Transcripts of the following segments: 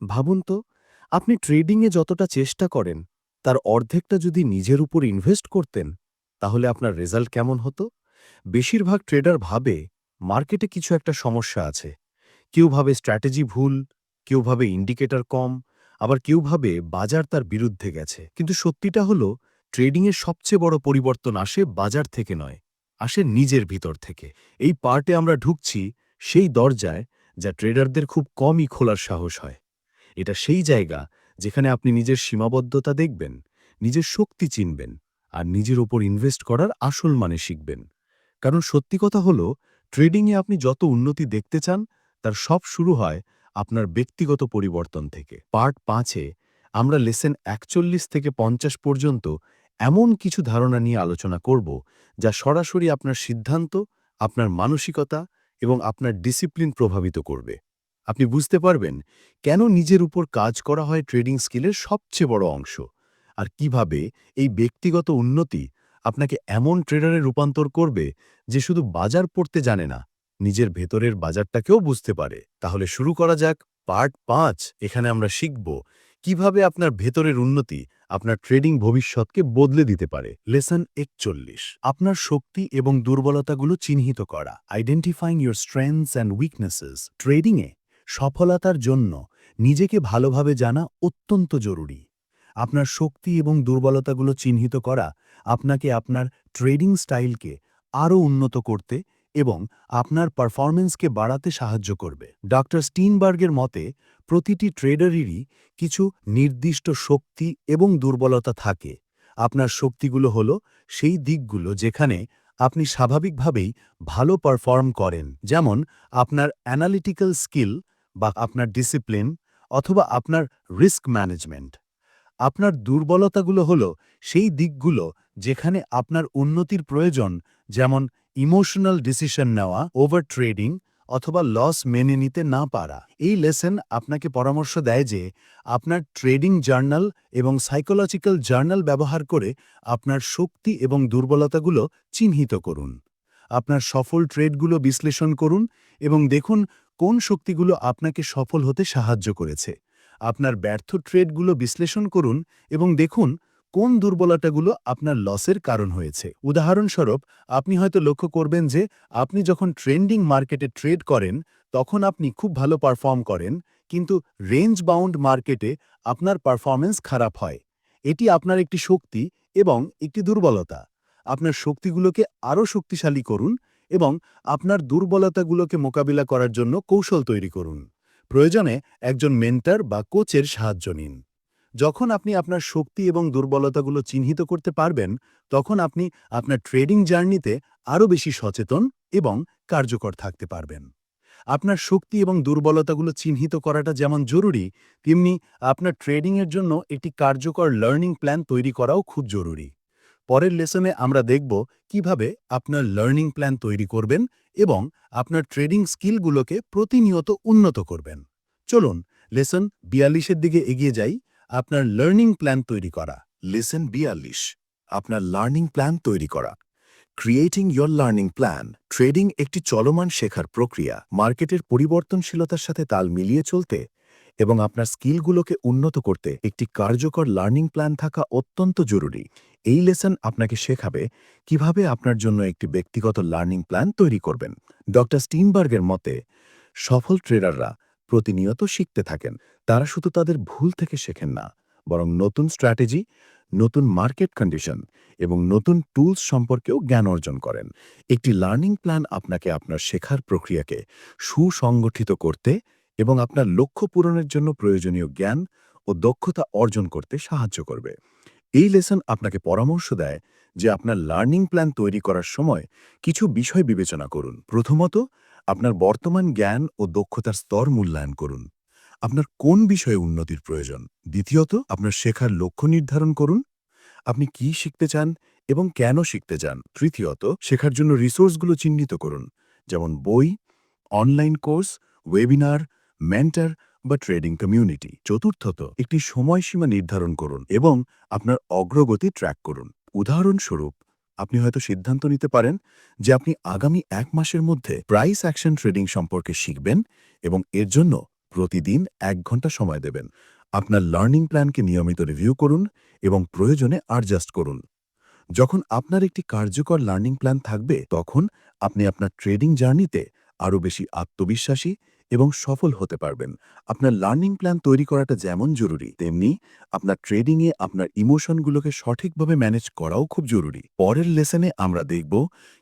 ভাবুন তো, আপনি ট্রেডিংয়ে যতটা চেষ্টা করেন, তার অর্ধেকটা যদি নিজের উপর ইনভেস্ট করতেন, তাহলে আপনার রেজাল্ট কেমন হতো? বেশিরভাগ ট্রেডার ভাবে মার্কেটে কিছু একটা সমস্যা আছে। কেউ ভাবে স্ট্র্যাটেজি ভুল, কেউ ভাবে ইন্ডিকেটর কম, আবার কেউ ভাবে বাজার তার বিরুদ্ধে গেছে। কিন্তু সত্যিটা হলো, ট্রেডিংয়ের সবচেয়ে বড় পরিবর্তন আসে বাজার থেকে নয়, আসে নিজের ভিতর থেকে। এই পার্টে আমরা ঢুকছি সেই দরজায়, যা ট্রেডারদের খুব কমই খোলার সাহস হয়। এটা সেই জায়গা যেখানে আপনি নিজের সীমাবদ্ধতা দেখবেন, নিজের শক্তি চিনবেন আর নিজের ওপর ইনভেস্ট করার আসল মানে শিখবেন। কারণ সত্যি কথা হলো ট্রেডিংয়ে আপনি যত উন্নতি দেখতে চান, তার সব শুরু হয় আপনার ব্যক্তিগত পরিবর্তন থেকে। পার্ট পাঁচে, আমরা লেসেন একচল্লিশ থেকে পঞ্চাশ পর্যন্ত এমন কিছু ধারণা নিয়ে আলোচনা করব যা সরাসরি আপনার সিদ্ধান্ত, আপনার মানসিকতা এবং আপনার ডিসিপ্লিন প্রভাবিত করবে। আপনি বুঝতে পারবেন কেন নিজের উপর কাজ করা হয় ট্রেডিং স্কিলের সবচেয়ে বড় অংশ। আর কীভাবে এই ব্যক্তিগত উন্নতি আপনাকে এমন ট্রেডারে রূপান্তর করবে যে শুধু বাজার পড়তে জানে না, নিজের ভেতরের বাজারটাকেও বুঝতে পারে। তাহলে শুরু করা যাক। পার্ট পাঁচ, এখানে আমরা শিখব কীভাবে আপনার ভেতরের উন্নতি আপনার ট্রেডিং ভবিষ্যৎকে বদলে দিতে পারে। লেসন একচল্লিশ, আপনার শক্তি এবং দুর্বলতাগুলো চিহ্নিত করা। Identifying your strengths and weaknesses. ট্রেডিংয়ে সফলতার জন্য নিজেকে ভালোভাবে জানা অত্যন্ত জরুরি। আপনার শক্তি এবং দুর্বলতাগুলো চিহ্নিত করা আপনাকে আপনার ট্রেডিং স্টাইলকে আরও উন্নত করতে এবং আপনার পারফরমেন্সকে বাড়াতে সাহায্য করবে। ডক্টর স্টিনবার্গের মতে, প্রতিটি ট্রেডারেরই কিছু নির্দিষ্ট শক্তি এবং দুর্বলতা থাকে। আপনার শক্তিগুলো হল সেই দিকগুলো যেখানে আপনি স্বাভাবিকভাবেই ভালো পারফর্ম করেন। যেমন, আপনার অ্যানালিটিক্যাল স্কিল বা আপনার ডিসিপ্লিন অথবা আপনার রিস্ক ম্যানেজমেন্ট আপনার দুর্বলতাগুলো হল সেই দিকগুলো যেখানে আপনার উন্নতির প্রয়োজন, যেমন ইমোশনাল ডিসিশন নেওয়া ওভার ট্রেডিং অথবা লস মেনে নিতে না পারা। এই লেসন আপনাকে পরামর্শ দেয় যে আপনার ট্রেডিং জার্নাল এবং সাইকোলজিক্যাল জার্নাল ব্যবহার করে আপনার শক্তি এবং দুর্বলতাগুলো চিহ্নিত করুন। আপনার সফল ট্রেডগুলো বিশ্লেষণ করুন এবং দেখুন কোন শক্তিগুলো আপনাকে সফল হতে সাহায্য করেছে? আপনার ব্যর্থ ট্রেডগুলো বিশ্লেষণ করুন এবং দেখুন কোন দুর্বলতাগুলো আপনার লসের কারণ হয়েছে। উদাহরণস্বরূপ, আপনি হয়তো লক্ষ্য করবেন যে আপনি যখন ট্রেন্ডিং মার্কেটে ট্রেড করেন, তখন আপনি খুব ভালো পারফর্ম করেন, কিন্তু রেঞ্জ বাউন্ড মার্কেটে আপনার পারফরমেন্স খারাপ হয়। এটি আপনার একটি শক্তি এবং একটি দুর্বলতা। আপনার শক্তিগুলোকে আরও শক্তিশালী করুন এবং আপনার দুর্বলতাগুলোকে মোকাবিলা করার জন্য কৌশল তৈরি করুন। প্রয়োজনে একজন মেন্টার বা কোচের সাহায্য নিন। যখন আপনি আপনার শক্তি এবং দুর্বলতাগুলো চিহ্নিত করতে পারবেন, তখন আপনি আপনার ট্রেডিং জার্নিতে আরও বেশি সচেতন এবং কার্যকর থাকতে পারবেন। আপনার শক্তি এবং দুর্বলতাগুলো চিহ্নিত করাটা যেমন জরুরি, তেমনি আপনার ট্রেডিংয়ের জন্য একটি কার্যকর লার্নিং প্ল্যান তৈরি করাও খুব জরুরি। পরের লেসনে আমরা দেখব কীভাবে আপনার লার্নিং প্ল্যান তৈরি করবেন এবং আপনার ট্রেডিং স্কিলগুলোকে প্রতিনিয়ত উন্নত করবেন। চলুন, লেসন বিয়াল্লিশের দিকে এগিয়ে যাই, আপনার লার্নিং প্ল্যান তৈরি করা। লেসন বিয়াল্লিশ, আপনার লার্নিং প্ল্যান তৈরি করা। Creating your learning plan trading একটি চলমান শেখার প্রক্রিয়া। মার্কেটের পরিবর্তনশীলতার সাথে তাল মিলিয়ে চলতে এবং আপনার স্কিলগুলোকে উন্নত করতে একটি কার্যকর লার্নিং প্ল্যান থাকা অত্যন্ত জরুরি। এই লেসন আপনাকে শেখাবে কীভাবে আপনার জন্য একটি ব্যক্তিগত লার্নিং প্ল্যান তৈরি করবেন। ডক্টর স্টিনবার্গের মতে, সফল ট্রেডাররা প্রতিনিয়ত শিখতে থাকেন। তারা শুধু তাদের ভুল থেকে শেখেন না, বরং নতুন স্ট্র্যাটেজি, নতুন মার্কেট কন্ডিশন এবং নতুন টুলস সম্পর্কেও জ্ঞান অর্জন করেন। একটি লার্নিং প্ল্যান আপনাকে আপনার শেখার প্রক্রিয়াকে সুসংগঠিত করতে এবং আপনার লক্ষ্য পূরণের জন্য প্রয়োজনীয় জ্ঞান ও দক্ষতা অর্জন করতে সাহায্য করবে। এই লেসন আপনাকে পরামর্শ দেয় যে আপনার লার্নিং প্ল্যান তৈরি করার সময় কিছু বিষয় বিবেচনা করুন। প্রথমত, আপনার বর্তমান জ্ঞান ও দক্ষতার স্তর মূল্যায়ন করুন। আপনার কোন বিষয়ে উন্নতির প্রয়োজন? দ্বিতীয়ত, আপনার শেখার লক্ষ্য নির্ধারণ করুন। আপনি কি শিখতে চান এবং কেন শিখতে চান? তৃতীয়ত, শেখার জন্য রিসোর্সগুলো চিহ্নিত করুন। যেমন বই অনলাইন কোর্স ওয়েবিনার মেন্টার বা ট্রেডিং কমিউনিটি। চতুর্থত, একটি সময়সীমা নির্ধারণ করুন এবং আপনার অগ্রগতি ট্র্যাক করুন। উদাহরণস্বরূপ, আপনি হয়তো সিদ্ধান্ত নিতে পারেন যে আপনি আগামী এক মাসের মধ্যে প্রাইস অ্যাকশন ট্রেডিং সম্পর্কে শিখবেন এবং এর জন্য প্রতিদিন এক ঘণ্টা সময় দেবেন। আপনার লার্নিং প্ল্যানকে নিয়মিত রিভিউ করুন এবং প্রয়োজনে অ্যাডজাস্ট করুন। যখন আপনার একটি কার্যকর লার্নিং প্ল্যান থাকবে, তখন আপনি আপনার ট্রেডিং জার্নিতে আরও বেশি আত্মবিশ্বাসী এবং সফল হতে পারবেন। আপনার লার্নিং প্ল্যান তৈরি করাটা যেমন জরুরি, তেমনি আপনার ট্রেডিংয়ে আপনার ইমোশনগুলোকে সঠিকভাবে ম্যানেজ করাও খুব জরুরি। পরের লেসনে আমরা দেখব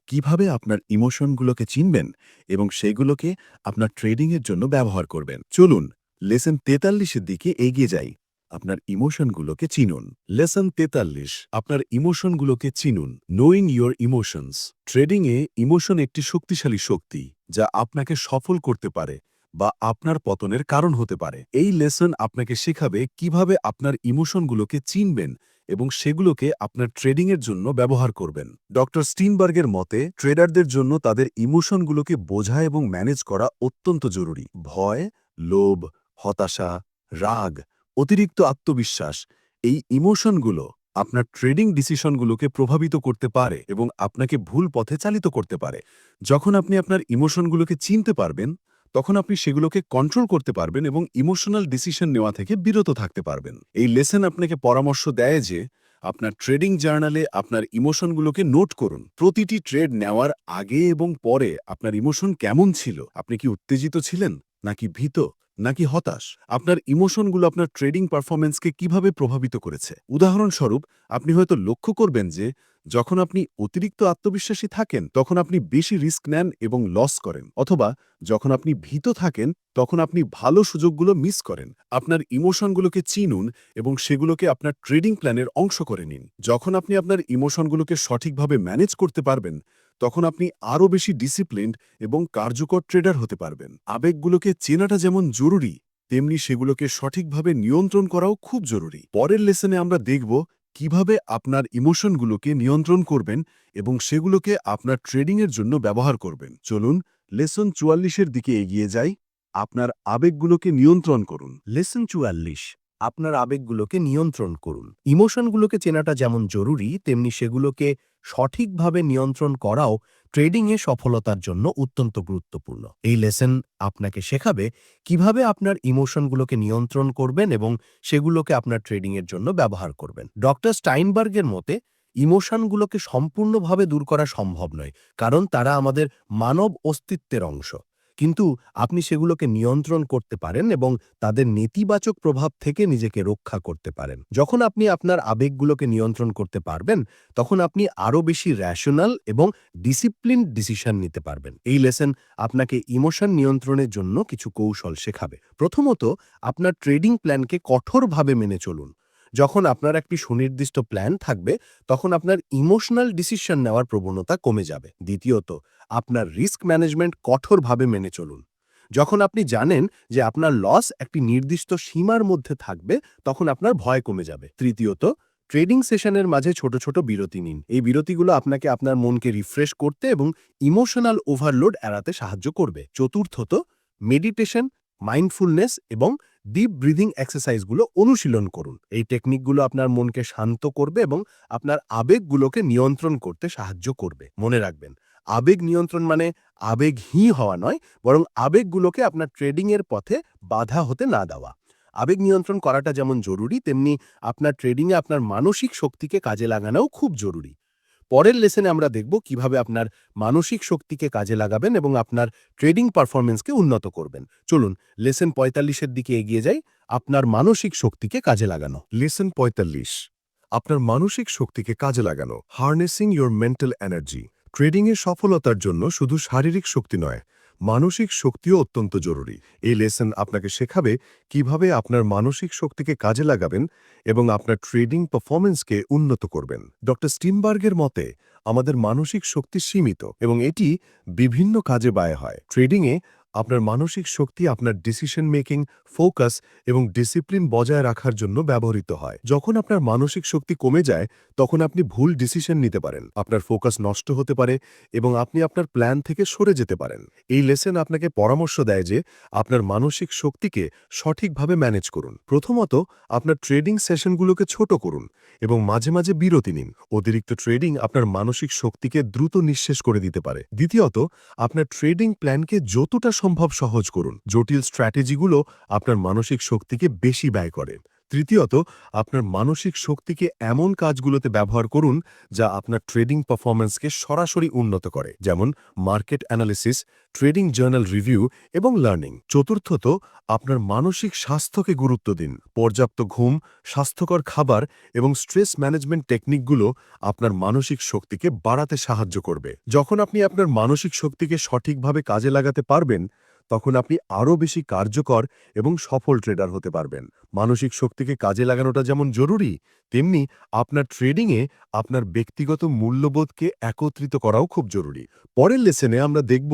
কীভাবে আপনার ইমোশনগুলোকে চিনবেন এবং সেগুলোকে আপনার ট্রেডিংয়ের জন্য ব্যবহার করবেন। চলুন লেসন তেতাল্লিশের দিকে এগিয়ে যাই। আপনার ইমোশনগুলোকে চিনুন। লেসন তেতাল্লিশ, আপনার ইমোশনগুলোকে চিনুন। নোয়িং ইয়োর ইমোশনস ট্রেডিংয়ে ইমোশন একটি শক্তিশালী শক্তি যা আপনাকে সফল করতে পারে। বা আপনার পতনের কারণ হতে পারে। এই লেসন আপনাকে শেখাবে কীভাবে আপনার ইমোশনগুলোকে চিনবেন এবং সেগুলোকে আপনার ট্রেডিংয়ের জন্য ব্যবহার করবেন। ডক্টর স্টিনবার্গের মতে, ট্রেডারদের জন্য তাদের ইমোশনগুলোকে বোঝা এবং ম্যানেজ করা অত্যন্ত জরুরি। ভয়, লোভ, হতাশা, রাগ, অতিরিক্ত আত্মবিশ্বাস, এই ইমোশনগুলো আপনার ট্রেডিং ডিসিশনগুলোকে প্রভাবিত করতে পারে এবং আপনাকে ভুল পথে চালিত করতে পারে। যখন আপনি আপনার ইমোশনগুলোকে চিনতে পারবেন তখন আপনি সেগুলোকে কন্ট্রোল করতে পারবেন এবং ইমোশনাল ডিসিশন নেওয়া থেকে বিরত থাকতে পারবেন। এই লেসন আপনাকে পরামর্শ দেয় যে, আপনার ট্রেডিং জার্নালে আপনার ইমোশনগুলোকে নোট করুন। প্রতিটি ট্রেড নেওয়ার আগে এবং পরে আপনার ইমোশন কেমন ছিল? আপনি কি উত্তেজিত ছিলেন? নাকি ভীত? নাকি হতাশ? আপনার ইমোশনগুলো আপনার ট্রেডিং পারফরমেন্সকে কীভাবে প্রভাবিত করেছে? উদাহরণস্বরূপ, আপনি হয়তো লক্ষ্য করবেন যে যখন আপনি অতিরিক্ত আত্মবিশ্বাসী থাকেন, তখন আপনি বেশি রিস্ক নেন এবং লস করেন। অথবা যখন আপনি ভীত থাকেন, তখন আপনি ভালো সুযোগগুলো মিস করেন। আপনার ইমোশনগুলোকে চিনুন এবং সেগুলোকে আপনার ট্রেডিং প্ল্যানের অংশ করে নিন। যখন আপনি আপনার ইমোশনগুলোকে সঠিকভাবে ম্যানেজ করতে পারবেন, তখন আপনি আরও বেশি ডিসিপ্লিনড এবং কার্যকর ট্রেডার হতে পারবেন। আবেগগুলোকে চেনাটা যেমন জরুরি, তেমনি সেগুলোকে সঠিকভাবে নিয়ন্ত্রণ করাও খুব জরুরি। পরের লেসনে আমরা দেখব কীভাবে আপনার ইমোশনগুলোকে নিয়ন্ত্রণ করবেন এবং সেগুলোকে আপনার ট্রেডিংয়ের জন্য ব্যবহার করবেন? চলুন লেসন চুয়াল্লিশের দিকে এগিয়ে যাই। আপনার আবেগগুলোকে নিয়ন্ত্রণ করুন। লেসন চুয়াল্লিশ, আপনার আবেগগুলোকে নিয়ন্ত্রণ করুন। ইমোশনগুলোকে চেনাটা যেমন জরুরি, তেমনি সেগুলোকে সঠিকভাবে নিয়ন্ত্রণ করাও ট্রেডিংয়ে সফলতার জন্য অত্যন্ত গুরুত্বপূর্ণ। এই লেসেন আপনাকে শেখাবে কীভাবে আপনার ইমোশনগুলোকে নিয়ন্ত্রণ করবেন এবং সেগুলোকে আপনার ট্রেডিংয়ের জন্য ব্যবহার করবেন। ডক্টর স্টাইনবার্গের মতে, ইমোশনগুলোকে সম্পূর্ণভাবে দূর করা সম্ভব নয়, কারণ তারা আমাদের মানব অস্তিত্বের অংশ। কিন্তু আপনি সেগুলোকে নিয়ন্ত্রণ করতে পারেন এবং তাদের নেতিবাচক প্রভাব থেকে নিজেকে রক্ষা করতে পারেন। যখন আপনি আপনার আবেগগুলোকে নিয়ন্ত্রণ করতে পারবেন, তখন আপনি আরও বেশি র্যাশনাল এবং ডিসিপ্লিন ডিসিশন নিতে পারবেন। এই লেসন আপনাকে ইমোশন নিয়ন্ত্রণের জন্য কিছু কৌশল শেখাবে। প্রথমত, আপনার ট্রেডিং প্ল্যানকে কঠোরভাবে মেনে চলুন। যখন আপনার একটি সুনির্দিষ্ট প্ল্যান থাকবে, তখন আপনার ইমোশনাল ডিসিশন নেওয়ার প্রবণতা কমে যাবে। দ্বিতীয়ত, আপনার রিস্ক ম্যানেজমেন্ট কঠোরভাবে মেনে চলুন। যখন আপনি জানেন যে আপনার লস একটি নির্দিষ্ট সীমার মধ্যে থাকবে, তখন আপনার ভয় কমে যাবে। তৃতীয়ত ট্রেডিং সেশনের মাঝে ছোট ছোট বিরতি নিন। এই বিরতিগুলো আপনাকে আপনার মনকে রিফ্রেশ করতে এবং ইমোশনাল ওভারলোড এড়াতে সাহায্য করবে। চতুর্থত মেডিটেশন মাইন্ডফুলনেস এবং ডিপ ব্রিদিং এক্সারসাইজগুলো অনুশীলন করুন। এই টেকনিকগুলো আপনার মনকে শান্ত করবে এবং আপনার আবেগগুলোকে নিয়ন্ত্রণ করতে সাহায্য করবে। মনে রাখবেন, আবেগ নিয়ন্ত্রণ মানে আবেগহীন হওয়া নয়, বরং আবেগগুলোকে আপনার ট্রেডিংয়ের পথে বাধা হতে না দেওয়া। আবেগ নিয়ন্ত্রণ করাটা যেমন জরুরি, তেমনি আপনার ট্রেডিংয়ে আপনার মানসিক শক্তিকে কাজে লাগানোও খুব জরুরি। পরের লেসনে আমরা দেখব কীভাবে আপনার মানসিক শক্তিকে কাজে লাগাবেন এবং আপনার ট্রেডিং পারফরমেন্সকে উন্নত করবেন। চলুন লেসন পঁয়তাল্লিশের দিকে এগিয়ে যাই, আপনার মানসিক শক্তিকে কাজে লাগানো। লেসন পঁয়তাল্লিশ, আপনার মানসিক শক্তিকে কাজে লাগানো হার্নেসিং ইয়োর মেন্টাল এনার্জি ট্রেডিংয়ের সফলতার জন্য শুধু শারীরিক শক্তি নয় মানসিক শক্তিও অত্যন্ত জরুরি। এই লেসন আপনাকে শেখাবে কীভাবে আপনার মানসিক শক্তিকে কাজে লাগাবেন এবং আপনার ট্রেডিং পারফরমেন্সকে উন্নত করবেন। ড স্টিমবার্গের মতে, আমাদের মানসিক শক্তি সীমিত এবং এটি বিভিন্ন কাজে ব্যয় হয়। ট্রেডিংয়ে আপনার মানসিক শক্তি, আপনার ডিসিশন মেকিং ফোকাস এবং ডিসিপ্লিন বজায় রাখার জন্য ব্যবহৃত হয়। যখন আপনার মানসিক শক্তি কমে যায়, তখন আপনি ভুল ডিসিশন নিতে পারেন। আপনার ফোকাস নষ্ট হতে পারে এবং আপনি আপনার প্ল্যান থেকে সরে যেতে পারেন। এই লেসেন আপনাকে পরামর্শ দেয় যে, আপনার মানসিক শক্তিকে সঠিকভাবে ম্যানেজ করুন। প্রথমত, আপনার ট্রেডিং সেশনগুলোকে ছোট করুন এবং মাঝে মাঝে বিরতি নিন। অতিরিক্ত ট্রেডিং আপনার মানসিক শক্তিকে দ্রুত নিঃশেষ করে দিতে পারে। দ্বিতীয়ত, আপনার ট্রেডিং প্ল্যানকে যতটা অসম্ভব সহজ করুন। জটিল স্ট্র্যাটেজিগুলো আপনার মানসিক শক্তিকে বেশি ব্যয় করে। তৃতীয়ত, আপনার মানসিক শক্তিকে এমন কাজগুলোতে ব্যবহার করুন যা আপনার ট্রেডিং পারফরম্যান্সকে সরাসরি উন্নত করে, যেমন market analysis, trading journal review এবং লার্নিং। চতুর্থত, আপনার মানসিক স্বাস্থ্যকে গুরুত্ব দিন। পর্যাপ্ত ঘুম, স্বাস্থ্যকর খাবার এবং স্ট্রেস ম্যানেজমেন্ট টেকনিকগুলো আপনার মানসিক শক্তিকে বাড়াতে সাহায্য করবে। যখন আপনি আপনার মানসিক শক্তিকে সঠিকভাবে কাজে লাগাতে পারবেন তখন আপনি আরও বেশি কার্যকর এবং সফল ট্রেডার হতে পারবেন। মানসিক শক্তিকে কাজে লাগানোটা যেমন জরুরি, তেমনি আপনার ট্রেডিংয়ে আপনার ব্যক্তিগত মূল্যবোধকে একত্রিত করাও খুব জরুরি। পরের লেসেনে আমরা দেখব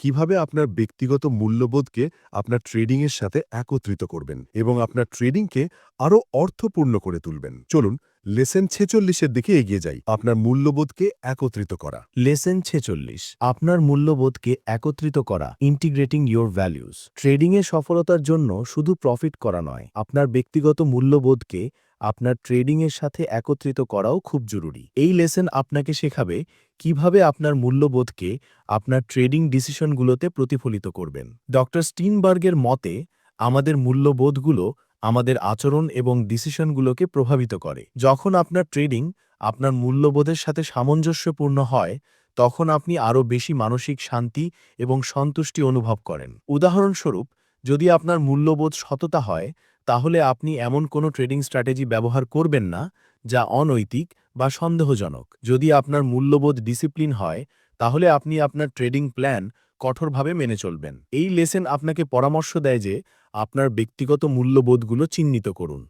কীভাবে আপনার ব্যক্তিগত মূল্যবোধকে আপনার ট্রেডিংয়ের সাথে একত্রিত করবেন এবং আপনার ট্রেডিংকে আরও অর্থপূর্ণ করে তুলবেন। চলুন লেসেন ছেচল্লিশের দিকে এগিয়ে যাই। আপনার মূল্যবোধকে একত্রিত করা। লেসেন ছেচল্লিশ, আপনার মূল্যবোধকে একত্রিত করা ইন্টিগ্রেটিং ইয়োর ভ্যালুস ট্রেডিংয়ে সফলতার জন্য শুধু প্রফিট করা নয়, আপনার ব্যক্তিগত মূল্যবোধকে আপনার ট্রেডিংয়ের সাথে একত্রিত করাও খুব জরুরি। এই লেসেন আপনাকে শেখাবে কীভাবে আপনার মূল্যবোধকে আপনার ট্রেডিং ডিসিশনগুলোতে প্রতিফলিত করবেন। ডক্টর স্টিনবার্গের মতে, আমাদের মূল্যবোধগুলো আমাদের আচরণ এবং ডিসিশনগুলোকে প্রভাবিত করে। যখন আপনার ট্রেডিং আপনার মূল্যবোধের সাথে সামঞ্জস্যপূর্ণ হয়, তখন আপনি আরও বেশি মানসিক শান্তি এবং সন্তুষ্টি অনুভব করেন। উদাহরণস্বরূপ, যদি আপনার মূল্যবোধ সততা হয়, তাহলে আপনি এমন কোনো ট্রেডিং স্ট্র্যাটেজি ব্যবহার করবেন না, যা অনৈতিক বা সন্দেহজনক। যদি আপনার মূল্যবোধ ডিসিপ্লিন হয়, তাহলে আপনি আপনার ট্রেডিং প্ল্যান কঠোরভাবে মেনে চলবেন। এই লেসেন আপনাকে পরামর্শ দেয় যে আপনার ব্যক্তিগত মূল্যবোধগুলো চিহ্নিত করুন।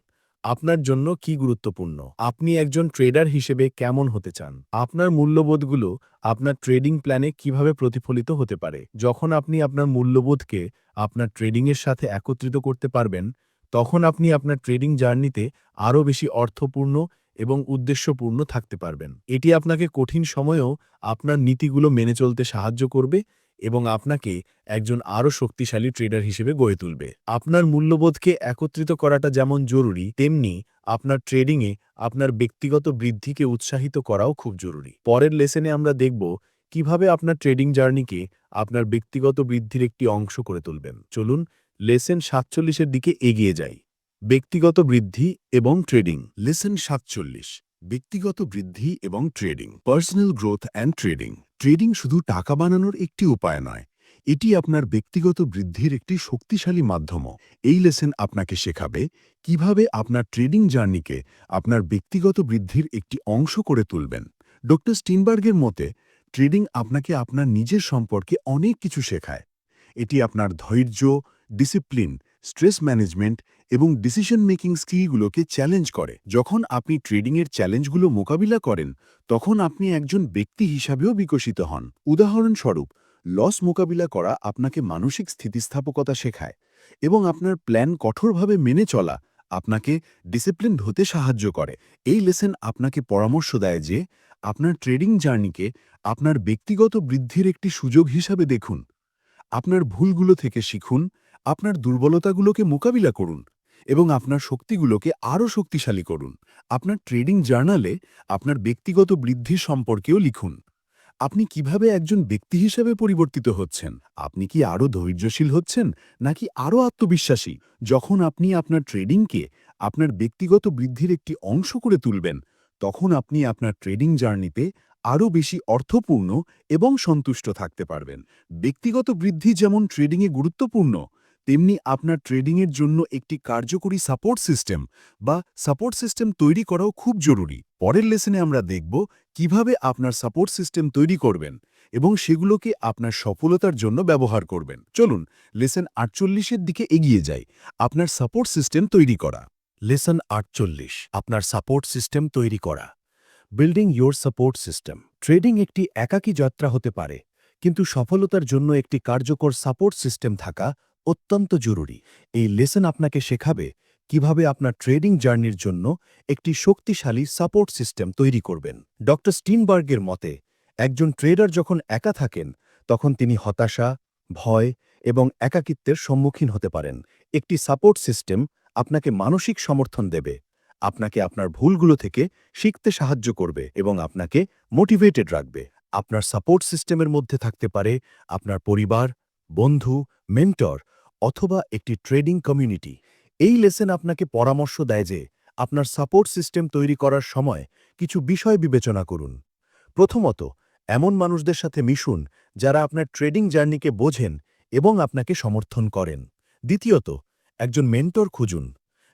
আপনার জন্য কি গুরুত্বপূর্ণ? আপনি একজন ট্রেডার হিসেবে কেমন হতে চান? আপনার মূল্যবোধগুলো আপনার ট্রেডিং প্ল্যানে কীভাবে প্রতিফলিত হতে পারে? যখন আপনি আপনার মূল্যবোধকে আপনার ট্রেডিংয়ের সাথে একত্রিত করতে পারবেন, তখন আপনি আপনার ট্রেডিং জার্নিতে আরও বেশি অর্থপূর্ণ এবং উদ্দেশ্যপূর্ণ থাকতে পারবেন। এটি আপনাকে কঠিন সময়েও আপনার নীতিগুলো মেনে চলতে সাহায্য করবে এবং আপনাকে একজন আরও শক্তিশালী ট্রেডার হিসেবে গড়ে তুলবে। আপনার মূল্যবোধকে একত্রিত করাটা যেমন জরুরি, তেমনি আপনার ট্রেডিংয়ে আপনার ব্যক্তিগত বৃদ্ধিকে উৎসাহিত করাও খুব জরুরি। পরের লেসনে আমরা দেখব কীভাবে আপনার ট্রেডিং জার্নিকে আপনার ব্যক্তিগত বৃদ্ধির একটি অংশ করে তুলবেন। চলুন লেসেন সাতচল্লিশের দিকে এগিয়ে যাই। ব্যক্তিগত বৃদ্ধি এবং ট্রেডিং লেসেন সাতচল্লিশ। ব্যক্তিগত বৃদ্ধি এবং trading, personal growth and trading. Trading শুধু টাকা বানানোর একটি উপায় নয়, এটি আপনার ব্যক্তিগত বৃদ্ধির একটি শক্তিশালী মাধ্যম এই লেসেন আপনাকে শেখাবে কীভাবে আপনার ট্রেডিং জার্নিকে আপনার ব্যক্তিগত বৃদ্ধির একটি অংশ করে তুলবেন। ড স্টিনবার্গের মতে, ট্রেডিং আপনাকে আপনার নিজের সম্পর্কে অনেক কিছু শেখায়। এটি আপনার ধৈর্য, ডিসিপ্লিন, স্ট্রেস ম্যানেজমেন্ট এবং ডিসিশন মেকিং স্কিলগুলোকে চ্যালেঞ্জ করে। যখন আপনি ট্রেডিংয়ের চ্যালেঞ্জগুলো মোকাবিলা করেন, তখন আপনি একজন ব্যক্তি হিসাবেও বিকশিত হন। উদাহরণস্বরূপ লস মোকাবিলা করা আপনাকে মানসিক স্থিতিস্থাপকতা শেখায় এবং আপনার প্ল্যান কঠোরভাবে মেনে চলা আপনাকে ডিসিপ্লিন হতে সাহায্য করে। এই লেসেন আপনাকে পরামর্শ দেয় যে, আপনার ট্রেডিং জার্নিকে আপনার ব্যক্তিগত বৃদ্ধির একটি সুযোগ হিসাবে দেখুন। আপনার ভুলগুলো থেকে শিখুন, আপনার দুর্বলতাগুলোকে মোকাবিলা করুন। এবং আপনার শক্তিগুলোকে আরও শক্তিশালী করুন। আপনার ট্রেডিং জার্নালে আপনার ব্যক্তিগত বৃদ্ধি সম্পর্কেও লিখুন। আপনি কীভাবে একজন ব্যক্তি হিসেবে পরিবর্তিত হচ্ছেন? আপনি কি আরও ধৈর্যশীল হচ্ছেন, নাকি আরও আত্মবিশ্বাসী? যখন আপনি আপনার ট্রেডিংকে আপনার ব্যক্তিগত বৃদ্ধির একটি অংশ করে তুলবেন, তখন আপনি আপনার ট্রেডিং জার্নিতে আরও বেশি অর্থপূর্ণ এবং সন্তুষ্ট থাকতে পারবেন। ব্যক্তিগত বৃদ্ধি যেমন ট্রেডিংয়ে গুরুত্বপূর্ণ তেমনি আপনার ট্রেডিংয়ের জন্য একটি কার্যকরী সাপোর্ট সিস্টেম বা সাপোর্ট সিস্টেম তৈরি করাও খুব জরুরি। পরের লেসনে আমরা দেখব কীভাবে আপনার সাপোর্ট সিস্টেম তৈরি করবেন এবং সেগুলোকে আপনার সফলতার জন্য ব্যবহার করবেন। চলুন, লেসন আটচল্লিশের দিকে এগিয়ে যাই। আপনার সাপোর্ট সিস্টেম তৈরি করা। লেসন আটচল্লিশ, আপনার সাপোর্ট সিস্টেম তৈরি করা। Building your support system. Trading একটি একাকী যাত্রা হতে পারে, কিন্তু সফলতার জন্য একটি কার্যকর সাপোর্ট সিস্টেম থাকা অত্যন্ত জরুরি। এই লেসন আপনাকে শেখাবে কীভাবে আপনার ট্রেডিং জার্নির জন্য একটি শক্তিশালী সাপোর্ট সিস্টেম তৈরি করবেন। ড স্টিনবার্গের মতে, একজন ট্রেডার যখন একা থাকেন, তখন তিনি হতাশা, ভয় এবং একাকিত্বের সম্মুখীন হতে পারেন। একটি সাপোর্ট সিস্টেম আপনাকে মানসিক সমর্থন দেবে, আপনাকে আপনার ভুলগুলো থেকে শিখতে সাহায্য করবে এবং আপনাকে মোটিভেটেড রাখবে। আপনার সাপোর্ট সিস্টেমের মধ্যে থাকতে পারে আপনার পরিবার, বন্ধু, মেন্টর অথবা একটি ট্রেডিং কমিউনিটি। এই লেসেন আপনাকে পরামর্শ দেয় যে আপনার সাপোর্ট সিস্টেম তৈরি করার সময় কিছু বিষয় বিবেচনা করুন। প্রথমত, এমন মানুষদের সাথে মিশুন যারা আপনার ট্রেডিং জার্নিকে বোঝেন এবং আপনাকে সমর্থন করেন। দ্বিতীয়ত, একজন মেন্টর খুঁজুন,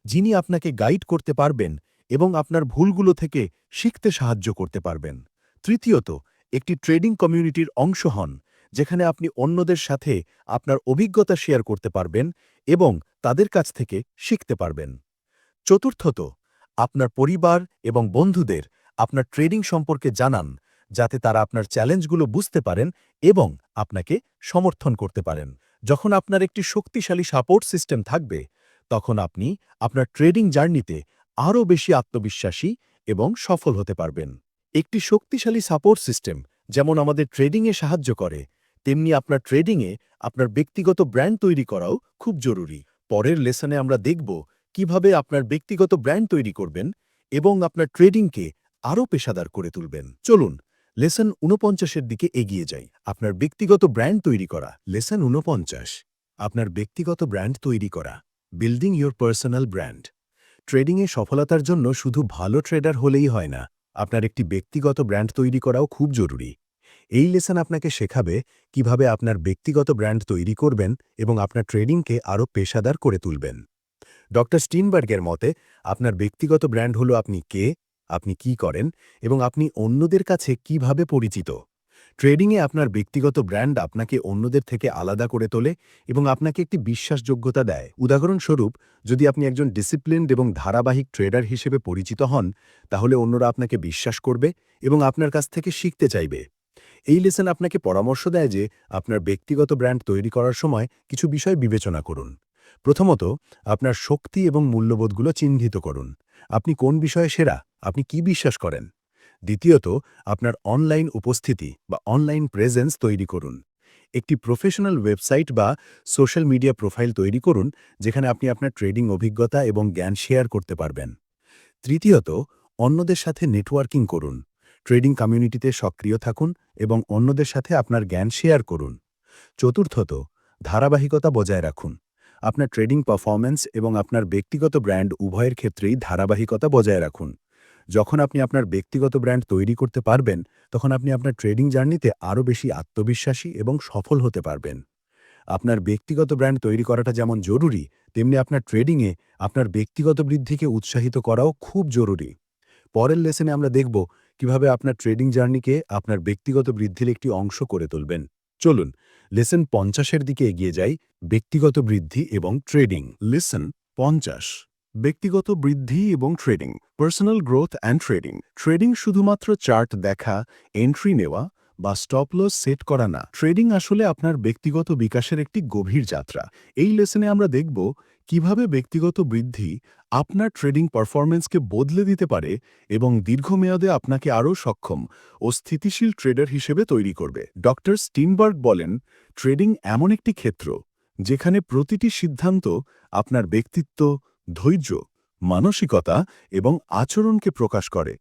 যিনি আপনাকে গাইড করতে পারবেন এবং আপনার ভুলগুলো থেকে শিখতে সাহায্য করতে পারবেন। তৃতীয়ত, একটি ট্রেডিং কমিউনিটির অংশ হন যেখানে আপনি অন্যদের সাথে আপনার অভিজ্ঞতা শেয়ার করতে পারবেন এবং তাদের কাছ থেকে শিখতে পারবেন। চতুর্থত, আপনার পরিবার এবং বন্ধুদের আপনার ট্রেডিং সম্পর্কে জানান, যাতে তারা আপনার চ্যালেঞ্জগুলো বুঝতে পারেন এবং আপনাকে সমর্থন করতে পারেন। যখন আপনার একটি শক্তিশালী সাপোর্ট সিস্টেম থাকবে, তখন আপনি আপনার ট্রেডিং জার্নিতে আরও বেশি আত্মবিশ্বাসী এবং সফল হতে পারবেন। একটি শক্তিশালী সাপোর্ট সিস্টেম যেমন আমাদের ট্রেডিংয়ে সাহায্য করে তেমনি আপনার ট্রেডিংয়ে আপনার ব্যক্তিগত ব্র্যান্ড তৈরি করাও খুব জরুরি। পরের লেসনে আমরা দেখব কীভাবে আপনার ব্যক্তিগত ব্র্যান্ড তৈরি করবেন এবং আপনার ট্রেডিংকে আরও পেশাদার করে তুলবেন। চলুন লেসন ঊনপঞ্চাশের দিকে এগিয়ে যাই। আপনার ব্যক্তিগত ব্র্যান্ড তৈরি করা। লেসন ঊনপঞ্চাশ। আপনার ব্যক্তিগত ব্র্যান্ড তৈরি করা। বিল্ডিং ইয়োর পার্সোনাল ব্র্যান্ড ট্রেডিংয়ে সফলতার জন্য শুধু ভালো ট্রেডার হলেই হয় না, আপনার একটি ব্যক্তিগত ব্র্যান্ড তৈরি করাও খুব জরুরি। এই লেসন আপনাকে শেখাবে কীভাবে আপনার ব্যক্তিগত ব্র্যান্ড তৈরি করবেন এবং আপনার ট্রেডিংকে আরও পেশাদার করে তুলবেন। ড স্টিনবার্গের মতে, আপনার ব্যক্তিগত ব্র্যান্ড হল আপনি কে, আপনি কি করেন এবং আপনি অন্যদের কাছে কীভাবে পরিচিত। ট্রেডিংয়ে আপনার ব্যক্তিগত ব্র্যান্ড আপনাকে অন্যদের থেকে আলাদা করে তোলে এবং আপনাকে একটি বিশ্বাসযোগ্যতা দেয়। উদাহরণস্বরূপ, যদি আপনি একজন ডিসিপ্লিনড এবং ধারাবাহিক ট্রেডার হিসেবে পরিচিত হন, তাহলে অন্যরা আপনাকে বিশ্বাস করবে এবং আপনার কাছ থেকে শিখতে চাইবে। এই লেসন আপনাকে পরামর্শ দেয় যে আপনার ব্যক্তিগত ব্র্যান্ড তৈরি করার সময় কিছু বিষয় বিবেচনা করুন। প্রথমত, আপনার শক্তি এবং মূল্যবোধগুলো চিহ্নিত করুন। আপনি কোন বিষয়ে সেরা? আপনি কি বিশ্বাস করেন? দ্বিতীয়ত, আপনার অনলাইন উপস্থিতি বা অনলাইন প্রেজেন্স তৈরি করুন। একটি প্রফেশনাল ওয়েবসাইট বা সোশ্যাল মিডিয়া প্রোফাইল তৈরি করুন, যেখানে আপনি আপনার ট্রেডিং অভিজ্ঞতা এবং জ্ঞান শেয়ার করতে পারবেন। তৃতীয়ত, অন্যদের সাথে নেটওয়ার্কিং করুন। ট্রেডিং কমিউনিটিতে সক্রিয় থাকুন এবং অন্যদের সাথে আপনার জ্ঞান শেয়ার করুন। চতুর্থত, ধারাবাহিকতা বজায় রাখুন। আপনার ট্রেডিং পারফরম্যান্স এবং আপনার ব্যক্তিগত ব্র্যান্ড উভয়ের ক্ষেত্রেই ধারাবাহিকতা বজায় রাখুন। যখন আপনি আপনার ব্যক্তিগত ব্র্যান্ড তৈরি করতে পারবেন, তখন আপনি আপনার ট্রেডিং জার্নিতে আরও বেশি আত্মবিশ্বাসী এবং সফল হতে পারবেন। আপনার ব্যক্তিগত ব্র্যান্ড তৈরি করাটা যেমন জরুরি, তেমনি আপনার ট্রেডিংয়ে আপনার ব্যক্তিগত বৃদ্ধিকে উৎসাহিত করাও খুব জরুরি। পরের লেসনে আমরা দেখব কীভাবে আপনার ট্রেডিং জার্নিকে আপনার ব্যক্তিগত বৃদ্ধির একটি অংশ করে তুলবেন। চলুন, লেসন পঞ্চাশের দিকে এগিয়ে যাই, ব্যক্তিগত বৃদ্ধি এবং ট্রেডিং। লেসন পঞ্চাশ, ব্যক্তিগত বৃদ্ধি এবং trading, personal growth and trading. Trading শুধুমাত্র চার্ট দেখা, এন্ট্রি নেওয়া বা স্টপলস সেট করা না। ট্রেডিং আসলে আপনার ব্যক্তিগত বিকাশের একটি গভীর যাত্রা। এই লেসনে আমরা দেখব কীভাবে ব্যক্তিগত বৃদ্ধি আপনার ট্রেডিং পারফরম্যান্সকে বদলে দিতে পারে এবং দীর্ঘমেয়াদে আপনাকে আরও সক্ষম ও স্থিতিশীল ট্রেডার হিসেবে তৈরি করবে? ড স্টিনবার্গ বলেন, ট্রেডিং এমন একটি ক্ষেত্র যেখানে প্রতিটি সিদ্ধান্ত আপনার ব্যক্তিত্ব, ধৈর্য, মানসিকতা এবং আচরণকে প্রকাশ করে।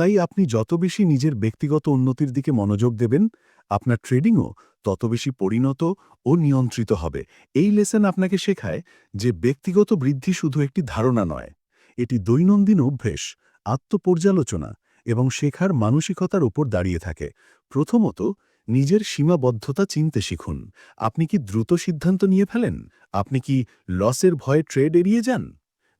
তাই আপনি যত বেশি নিজের ব্যক্তিগত উন্নতির দিকে মনোযোগ দেবেন, আপনার ট্রেডিংও তত বেশি পরিণত ও নিয়ন্ত্রিত হবে। এই লেসন আপনাকে শেখায় যে ব্যক্তিগত বৃদ্ধি শুধু একটি ধারণা নয়, এটি দৈনন্দিন অভ্যেস, আত্মপর্যালোচনা এবং শেখার মানসিকতার উপর দাঁড়িয়ে থাকে। প্রথমত, নিজের সীমাবদ্ধতা চিনতে শিখুন। আপনি কি দ্রুত সিদ্ধান্ত নিয়ে ফেলেন? আপনি কি লসের ভয়ে ট্রেড এড়িয়ে যান?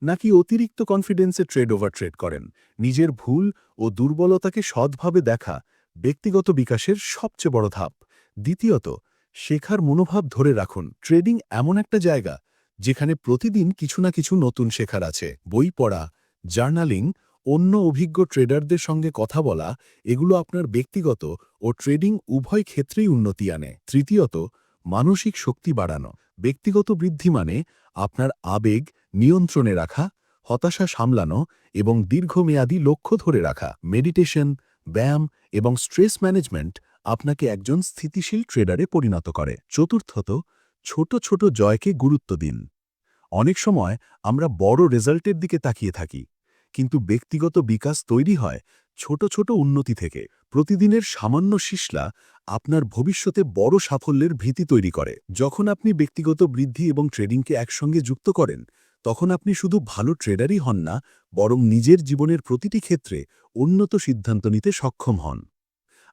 নাকি অতিরিক্ত কনফিডেন্সে ট্রেড ওভার ট্রেড করেন? নিজের ভুল ও দুর্বলতাকে সৎভাবে দেখা ব্যক্তিগত বিকাশের সবচেয়ে বড় ধাপ। দ্বিতীয়ত, শেখার মনোভাব ধরে রাখুন। ট্রেডিং এমন একটা জায়গা যেখানে প্রতিদিন কিছু না কিছু নতুন শেখার আছে। বই পড়া, জার্নালিং, অন্য অভিজ্ঞ ট্রেডারদের সঙ্গে কথা বলা, এগুলো আপনার ব্যক্তিগত ও ট্রেডিং উভয় ক্ষেত্রেই উন্নতি আনে। তৃতীয়ত, মানসিক শক্তি বাড়ানো। ব্যক্তিগত বৃদ্ধি মানে আপনার আবেগ নিয়ন্ত্রণে রাখা, হতাশা সামলানো এবং দীর্ঘমেয়াদী লক্ষ্য ধরে রাখা। মেডিটেশন, ব্যায়াম এবং স্ট্রেস ম্যানেজমেন্ট আপনাকে একজন স্থিতিশীল ট্রেডারে পরিণত করে। চতুর্থত, ছোট ছোট জয়কে গুরুত্ব দিন। অনেক সময় আমরা বড় রেজাল্টের দিকে তাকিয়ে থাকি, কিন্তু ব্যক্তিগত বিকাশ তৈরি হয় ছোট ছোট উন্নতি থেকে। প্রতিদিনের সামান্য শিশলা আপনার ভবিষ্যতে বড় সাফল্যের ভীতি তৈরি করে। যখন আপনি ব্যক্তিগত বৃদ্ধি এবং ট্রেডিংকে একসঙ্গে যুক্ত করেন তখন আপনি শুধু ভালো ট্রেডারই হন না, বরং নিজের জীবনের প্রতিটি ক্ষেত্রে উন্নত সিদ্ধান্ত নিতে সক্ষম হন।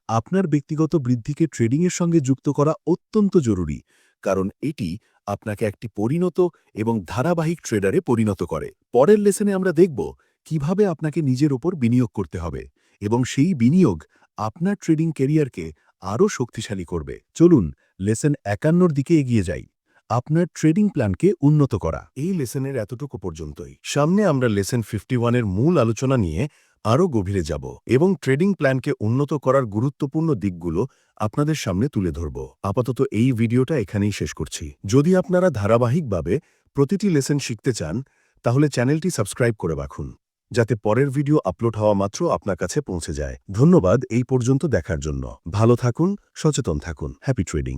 আপনার ব্যক্তিগত বৃদ্ধিকে ট্রেডিংয়ের সঙ্গে যুক্ত করা অত্যন্ত জরুরি, কারণ এটি আপনাকে একটি পরিণত এবং ধারাবাহিক ট্রেডারে পরিণত করে। পরের লেসনে আমরা দেখব কীভাবে আপনাকে নিজের ওপর বিনিয়োগ করতে হবে, এবং সেই বিনিয়োগ আপনার ট্রেডিং ক্যারিয়ারকে আরও শক্তিশালী করবে। চলুন লেসন একান্নর দিকে এগিয়ে যাই। আপনার ট্রেডিং প্ল্যানকে উন্নত করা। এই লেসনের এতটুকু পর্যন্তই। সামনে আমরা লেসন ফিফটি ওয়ানের মূল আলোচনা নিয়ে আরও গভীরে যাব এবং ট্রেডিং প্ল্যানকে উন্নত করার গুরুত্বপূর্ণ দিকগুলো আপনাদের সামনে তুলে ধরব। আপাতত এই ভিডিওটা এখানেই শেষ করছি। যদি আপনারা ধারাবাহিকভাবে প্রতিটি লেসন শিখতে চান, তাহলে চ্যানেলটি সাবস্ক্রাইব করে রাখুন, যাতে পরের ভিডিও আপলোড হওয়া মাত্র আপনার কাছে পৌঁছে যায়। ধন্যবাদ এই পর্যন্ত দেখার জন্য। ভালো থাকুন, সচেতন থাকুন। Happy trading.